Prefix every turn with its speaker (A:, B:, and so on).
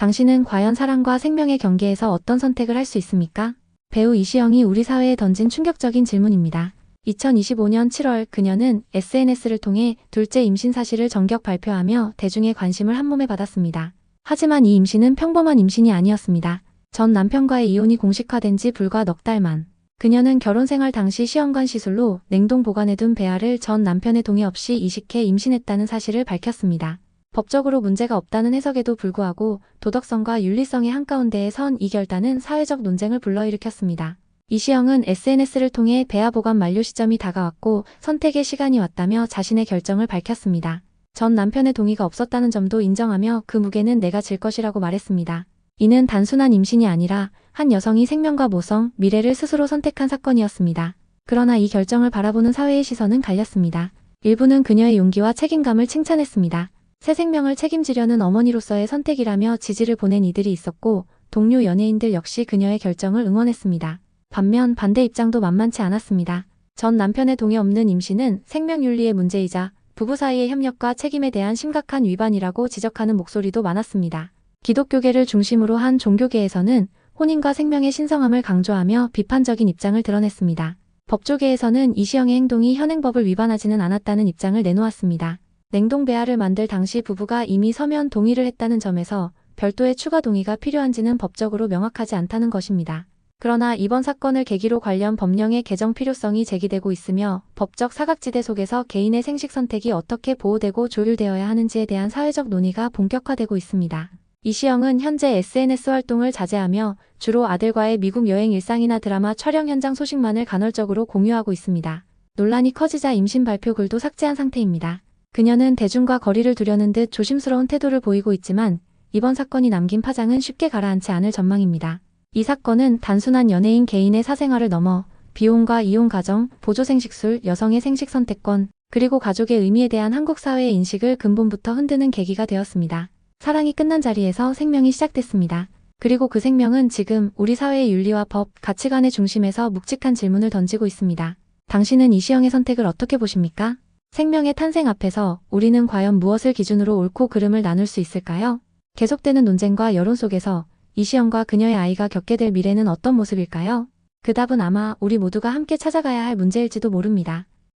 A: 당신은 과연 사랑과 생명의 경계에서 어떤 선택을 할 수 있습니까? 배우 이시영이 우리 사회에 던진 충격적인 질문입니다. 2025년 7월 그녀는 SNS를 통해 둘째 임신 사실을 정격 발표하며 대중의 관심을 한몸에 받았습니다. 하지만 이 임신은 평범한 임신이 아니었습니다. 전 남편과의 이혼이 공식화된 지 불과 넉 달 만. 그녀는 결혼 생활 당시 시험관 시술로 냉동 보관해둔 배아를 전 남편의 동의 없이 이식해 임신했다는 사실을 밝혔습니다. 법적으로 문제가 없다는 해석에도 불구하고 도덕성과 윤리성의 한가운데에 선 이 결단은 사회적 논쟁을 불러일으켰습니다. 이시영은 SNS를 통해 배아 보관 만료 시점이 다가왔고 선택의 시간이 왔다며 자신의 결정을 밝혔습니다. 전 남편의 동의가 없었다는 점도 인정하며 그 무게는 내가 질 것이라고 말했습니다. 이는 단순한 임신이 아니라 한 여성이 생명과 모성, 미래를 스스로 선택한 사건이었습니다. 그러나 이 결정을 바라보는 사회의 시선은 갈렸습니다. 일부는 그녀의 용기와 책임감을 칭찬했습니다. 새 생명을 책임지려는 어머니로서의 선택이라며 지지를 보낸 이들이 있었고 동료 연예인들 역시 그녀의 결정을 응원했습니다. 반면 반대 입장도 만만치 않았습니다. 전 남편의 동의 없는 임신은 생명윤리의 문제이자 부부 사이의 협력과 책임에 대한 심각한 위반이라고 지적하는 목소리도 많았습니다. 기독교계를 중심으로 한 종교계에서는 혼인과 생명의 신성함을 강조하며 비판적인 입장을 드러냈습니다. 법조계에서는 이시영의 행동이 현행법을 위반하지는 않았다는 입장을 내놓았습니다. 냉동 배아를 만들 당시 부부가 이미 서면 동의를 했다는 점에서 별도의 추가 동의가 필요한지는 법적으로 명확하지 않다는 것입니다. 그러나 이번 사건을 계기로 관련 법령의 개정 필요성이 제기되고 있으며 법적 사각지대 속에서 개인의 생식 선택이 어떻게 보호되고 조율되어야 하는지에 대한 사회적 논의가 본격화되고 있습니다. 이시영은 현재 SNS 활동을 자제하며 주로 아들과의 미국 여행 일상이나 드라마 촬영 현장 소식만을 간헐적으로 공유하고 있습니다. 논란이 커지자 임신 발표 글도 삭제한 상태입니다. 그녀는 대중과 거리를 두려는 듯 조심스러운 태도를 보이고 있지만 이번 사건이 남긴 파장은 쉽게 가라앉지 않을 전망입니다. 이 사건은 단순한 연예인 개인의 사생활을 넘어 비혼과 이혼 가정, 보조 생식술, 여성의 생식 선택권, 그리고 가족의 의미에 대한 한국 사회의 인식을 근본부터 흔드는 계기가 되었습니다. 사랑이 끝난 자리에서 생명이 시작됐습니다. 그리고 그 생명은 지금 우리 사회의 윤리와 법, 가치관의 중심에서 묵직한 질문을 던지고 있습니다. 당신은 이시영의 선택을 어떻게 보십니까? 생명의 탄생 앞에서 우리는 과연 무엇을 기준으로 옳고 그름을 나눌 수 있을까요? 계속되는 논쟁과 여론 속에서 이시영과 그녀의 아이가 겪게 될 미래는 어떤 모습일까요? 그 답은 아마 우리 모두가 함께 찾아가야 할 문제일지도 모릅니다.